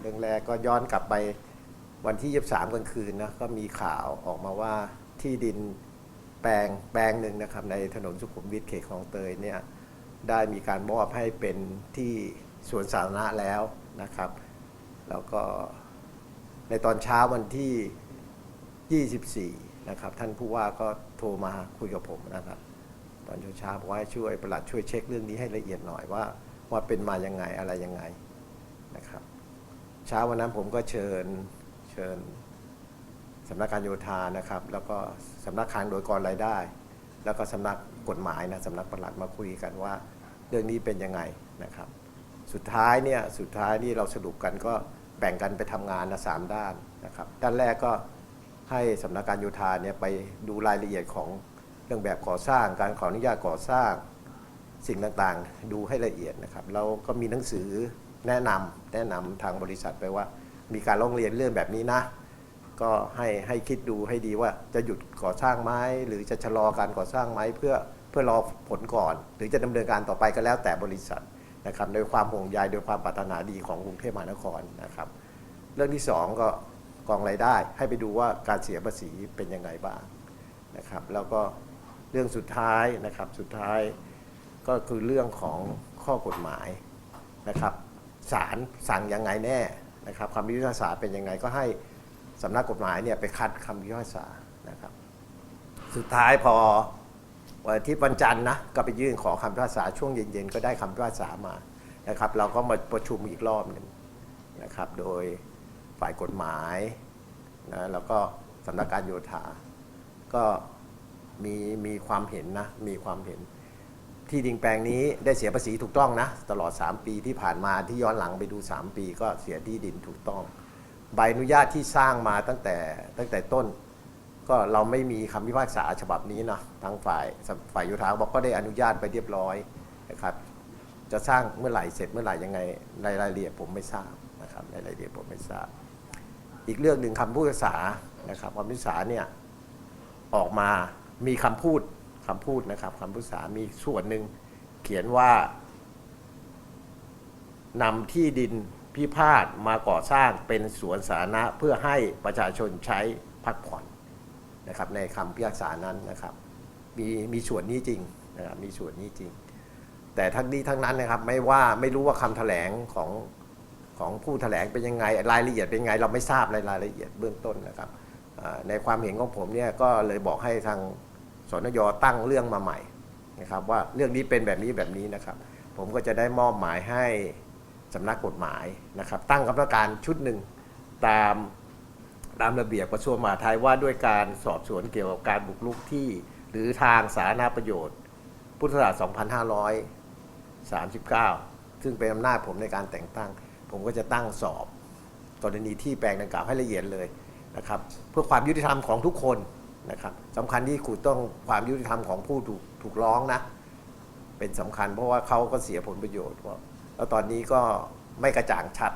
เรื่องแรกก็ย้อนกลับไปวันที่ 23กลางคืนนะก็มีข่าวออกมาว่าที่ดินแปลงแปลงหนึ่งนะครับ ในถนนสุขุมวิทเขตคลองเตยเนี่ยได้มีการมอบให้เป็นที่สวนสาธารณะแล้วนะครับ แล้วก็ในตอนเช้าวันที่ 24 นะครับ ท่านผู้ว่าก็โทรมาคุยกับผมนะครับ ตอนเช้าๆบอกว่าให้ช่วยประหลัดช่วยเช็คเรื่องนี้ให้ละเอียดหน่อยว่าว่าเป็นมายังไงอะไรยังไงนะครับ เช้าวันนั้นผมก็เชิญเชิญสำนักการโยธานะครับ แล้วก็สำนักคลังโดยกรรายได้ แล้วก็สำนักกฎหมายนะสำนักประหลัดมาคุยกันว่า เรื่องนี้เป็นยังไงนะครับ สุดท้ายเนี่ยสุดท้ายนี่เราสรุปกันก็แบ่งกันไปทำงานนะสามด้านนะครับด้านแรกก็ให้สำนักการโยธาเนี่ยไปดูรายละเอียดของเรื่องแบบก่อสร้าง การขออนุญาตก่อสร้างสิ่งต่างๆ ดูให้ละเอียดนะครับเราก็มีหนังสือ แนะนำแนะนำทางบริษัทไปว่า มีการร้องเรียนเรื่องแบบนี้นะ ก็ให้ให้คิดดูให้ดีว่าจะหยุดก่อสร้างไหมหรือจะชะลอการก่อสร้างไหมเพื่อเพื่อรอผลก่อน หรือจะดำเนินการต่อไปก็แล้วแต่บริษัทนะครับโดยความห่วงใยโดยความปรารถนาดีของกรุงเทพมหานครนะครับ เรื่องที่สองก็กองรายได้ให้ไปดูว่าการเสียภาษีเป็นยังไงบ้างนะครับ แล้วก็เรื่องสุดท้ายนะครับสุดท้ายก็คือเรื่องของข้อกฎหมายนะครับ ศาลสั่งยังไงแน่นะครับคำพิพากษาเป็นยังไงก็ให้สำนักกฎหมายเนี่ยไปคัดคำพิพากษานะครับ สุดท้ายพอวันทิตย์วันจันทร์นะก็ไปยื่นขอคำพิพากษาช่วงเย็นๆก็ได้คำพิพากษามานะครับ เราก็มาประชุมอีกรอบหนึ่งนะครับ โดยฝ่ายกฎหมายนะแล้วก็สำนักการโยธาก็มีมีความเห็นนะมีความเห็น ที่ดินแปลงนี้ได้เสียภาษีถูกต้องนะ ตลอด 3 ปีที่ผ่านมาที่ย้อนหลังไปดู 3 ปีก็เสียที่ดินถูกต้อง ใบอนุญาตที่สร้างมาตั้งแต่ตั้งแต่ต้น ก็เราไม่มีคำพิพากษาฉบับนี้นะทางฝ่ายฝ่ายโยธาบอกก็ได้อนุญาตไปเรียบร้อยนะครับจะสร้างเมื่อไหร่เสร็จเมื่อไหร่ยังไงในรายละเอียดผมไม่ทราบนะครับในรายละเอียดผมไม่ทราบ อีกเรื่องหนึ่งคำพิพาษานะครับคำพิพากษาเนี่ยออกมามีคำพูด คำพูดนะครับคำพิพากษามีส่วนหนึ่งเขียนว่านำที่ดินพิพาทมาก่อสร้างเป็นสวนสาธารณะเพื่อให้ประชาชนใช้พักผ่อนนะครับในคำพิพากษานั้นนะครับ มีมีส่วนนี้จริงนะครับมีส่วนนี้จริง แต่ทั้งนี้ทั้งนั้นนะครับไม่ว่าไม่รู้ว่าคำแถลงของของผู้แถลงเป็นยังไงรายละเอียดเป็นยังไง เราไม่ทราบรายละเอียดเบื้องต้นนะครับในความเห็นของผมเนี่ยก็เลยบอกให้ทาง สนยตั้งเรื่องมาใหม่นะครับว่าเรื่องนี้เป็นแบบนี้แบบนี้นะครับ ผมก็จะได้มอบหมายให้สำนักกฎหมายนะครับ ตั้งกรรมการชุดหนึ่งตามตามระเบียบกระทรวงมหาดไทยว่าด้วยการสอบสวนเกี่ยวกับการบุกรุกที่ หรือทางสาธารณประโยชน์ พุทธศักราช2539 ซึ่งเป็นอำนาจผมในการแต่งตั้ง ผมก็จะตั้งสอบกรณีที่แปลงดังกล่าวให้ละเอียดเลยนะครับ เพื่อความยุติธรรมของทุกคน นะครับสำคัญที่คุณต้องความยุติธรรมของผู้ถูกถูกร้องนะ เป็นสำคัญเพราะว่าเขาก็เสียผลประโยชน์เพราะแล้วตอนนี้ก็ไม่กระจ่างชัด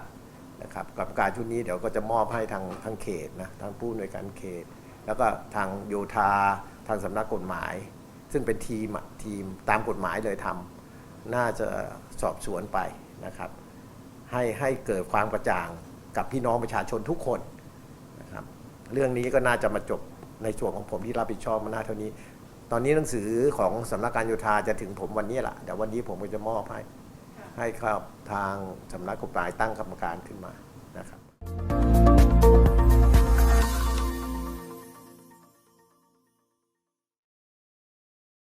นะครับกับการชุดนี้เดี๋ยวก็จะมอบให้ทางทางเขตนะทางผู้หน่วยการเขต แล้วก็ทางโยธาทางสำนักกฎหมาย ซึ่งเป็นทีมทีมตามกฎหมายเลยทำน่าจะสอบสวนไปนะครับ ให้ให้เกิดความกระจ่างกับพี่น้องประชาชนทุกคนนะครับ เรื่องนี้ก็น่าจะมาจบ ในส่วนของผมที่รับผิดชอบมาหน้าเท่านี้ ตอนนี้หนังสือของสำนักการโยธาจะถึงผมวันนี้แหละเดี๋ยววันนี้ผมก็จะมอบให้ ให้ครับทางสำนักกฎหมายตั้งกรรมการขึ้นมานะครับ